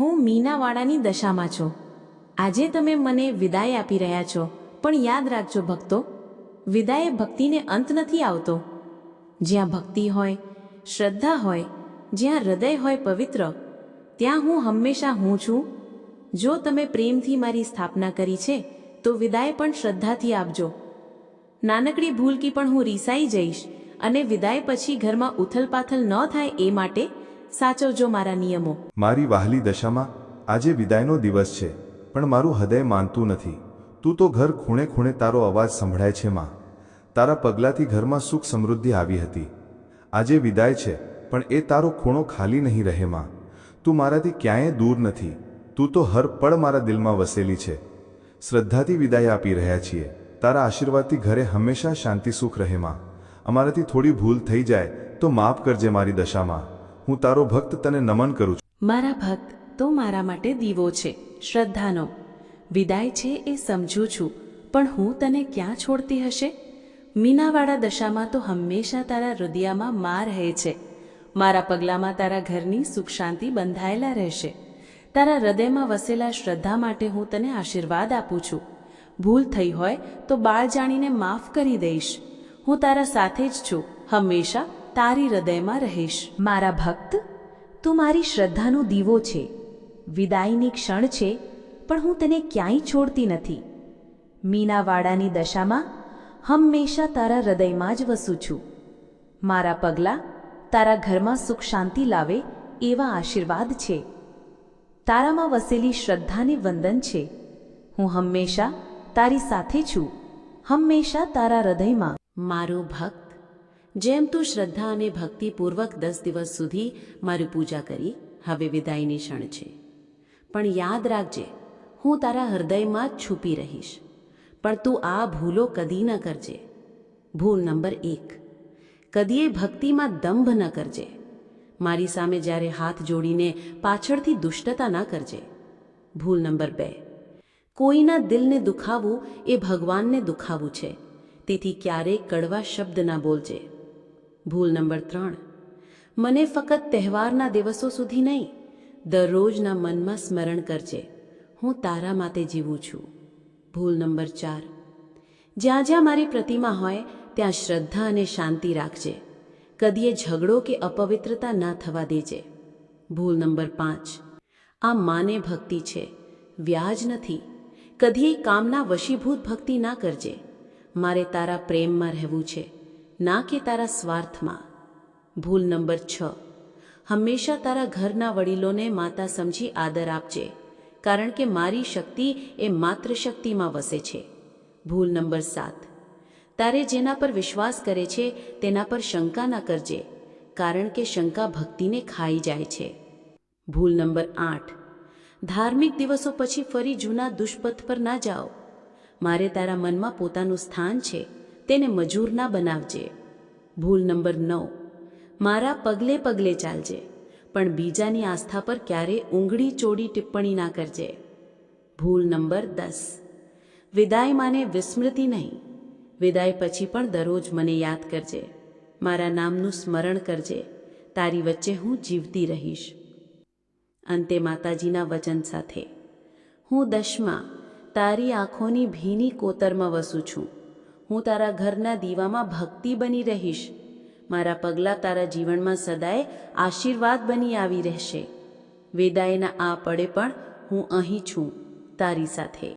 હું મીનાવાળાની દશામાં છું. આજે તમે મને વિદાય આપી રહ્યા છો, પણ યાદ રાખજો ભક્તો, વિદાય ભક્તિને અંત નથી આવતો. જ્યાં ભક્તિ હોય, શ્રદ્ધા હોય, જ્યાં હૃદય હોય પવિત્ર, ત્યાં હું હંમેશા હું છું. જો તમે પ્રેમથી મારી સ્થાપના કરી છે, તો વિદાય પણ શ્રદ્ધાથી આપજો. નાનકડી ભૂલકી પણ હું રીસાઈ જઈશ અને વિદાય પછી ઘરમાં ઉથલપાથલ ન થાય એ માટે સાચવજો મારા નિયમો. મારી વાહલી દશામાં આજે વિદાયનો દિવસ છે, પણ મારું હૃદય માનતું નથી. તું તો ઘર ખૂણે ખૂણે તારો અવાજ સંભળાય છે, માં. તારા પગલાથી ઘરમાં સુખ સમૃદ્ધિ આવી હતી. આજે વિદાય છે, પણ એ તારો ખૂણો ખાલી નહીં રહે, માં. તું મારાથી ક્યાંય દૂર નથી. તું તો હર પળ મારા દિલમાં વસેલી છે. શ્રદ્ધાથી વિદાય આપી રહ્યા છીએ. તારા આશીર્વાદથી ઘરે હંમેશા શાંતિ સુખ રહે, માં. અમારાથી થોડી ભૂલ થઈ જાય તો માફ કરજે મારી દશામાં. હું તારો ભક્ત તને નમન કરું છું. મારા ભક્ત, તો મારા માટે દીવો છે, શ્રદ્ધાનો. વિદાય છે એ સમજું છું, પણ હું તને ક્યાં છોડતી હશે? મીનાવાળા દશામાં તો હંમેશા તારા હૃદયમાં માં રહે છે. મારા પગલામાં તારા ઘરની સુખ શાંતિ બંધાયેલા રહેશે. તારા હૃદયમાં વસેલા શ્રદ્ધા માટે હું તને આશીર્વાદ આપું છું. ભૂલ થઈ હોય તો બાળ જાણીને માફ કરી દઈશ. હું તારા સાથે જ છું, હંમેશા તારી હૃદયમાં રહીશ. મારા ભક્ત, તું મારી શ્રદ્ધાનો દીવો છે. વિદાયની ક્ષણ છે, પણ હું તને ક્યાંય છોડતી નથી. મીનાવાડાની દશામાં હંમેશા તારા હૃદયમાં જ વસું છું. મારા પગલાં તારા ઘરમાં સુખ શાંતિ લાવે એવા આશીર્વાદ છે. તારામાં વસેલી શ્રદ્ધાને વંદન છે. હું હંમેશા તારી સાથે છું. હંમેશા તારા હૃદયમાં. મારો ભક્ત જેમ તું શ્રદ્ધા અને ભક્તિપૂર્વક દસ દિવસ સુધી મારી પૂજા કરી, હવે વિદાયની ક્ષણ છે. પણ યાદ રાખજે, હું તારા હૃદયમાં છુપી રહીશ. પણ તું આ ભૂલો કદી ન કરજે. ભૂલ નંબર એક, કદીએ ભક્તિમાં દંભ ન કરજે. મારી સામે જ્યારે હાથ જોડીને પાછળથી દુષ્ટતા ના કરજે. ભૂલ નંબર બે, કોઈના દિલને દુખાવવું એ ભગવાનને દુખાવવું છે. તેથી ક્યારેય કડવા શબ્દ ના બોલજે. ભૂલ નંબર ત્રણ. મને ફક્ત તહેવારના દિવસો સુધી નહીં, દરરોજના મનમાં સ્મરણ કરજે. હું તારા માટે જીવું છું. ભૂલ નંબર ચાર. જ્યાં જ્યાં મારી પ્રતિમા હોય, ત્યાં શ્રદ્ધા અને શાંતિ રાખજે. કદીએ ઝઘડો કે અપવિત્રતા ના થવા દેજે. ભૂલ નંબર પાંચ. આ માને ભક્તિ છે. વ્યાજ નથી. કદીએ કામના વશીભૂત ભક્તિ ના કરજે. મારે તારા પ્રેમમાં રહેવું છે. ના કે તારા સ્વાર્થમાં. ભૂલ નંબર છ. હંમેશા તારા ઘરના વડીલોને માતા સમજી આદર આપજે, કારણ કે મારી શક્તિ એ માત્ર શક્તિમાં વસે છે. ભૂલ નંબર સાત. તારે જેના પર વિશ્વાસ કરે છે, તેના પર શંકા ના કરજે, કારણ કે શંકા ભક્તિને ખાઈ જાય છે. ભૂલ નંબર આઠ. ધાર્મિક દિવસો પછી ફરી જૂના દુષ્પથ પર ના જાઓ. મારે તારા મનમાં પોતાનું સ્થાન છે તેને મજૂર ના બનાવજે. ભૂલ નંબર નવ. મારા પગલે પગલે ચાલજે, પણ બીજાની આસ્થા પર ક્યારે ઊંઘડી ચોડી ટિપ્પણી ના કરજે. ભૂલ નંબર દસ. વિદાય માને વિસ્મૃતિ નહીં. વિદાય પછી પણ દરરોજ મને યાદ કરજે. મારા નામનું સ્મરણ કરજે. તારી વચ્ચે હું જીવતી રહીશ. અંતે માતાજીના વચન સાથે. હું દશમાં તારી આંખોની ભીની કોતરમાં વસું છું. હું તારા ઘરના દીવામાં ભક્તિ બની રહીશ. મારા પગલાં તારા જીવનમાં સદાય આશીર્વાદ બની આવી રહેશે. વેદાયના આ પડે પણ હું અહીં છું તારી સાથે.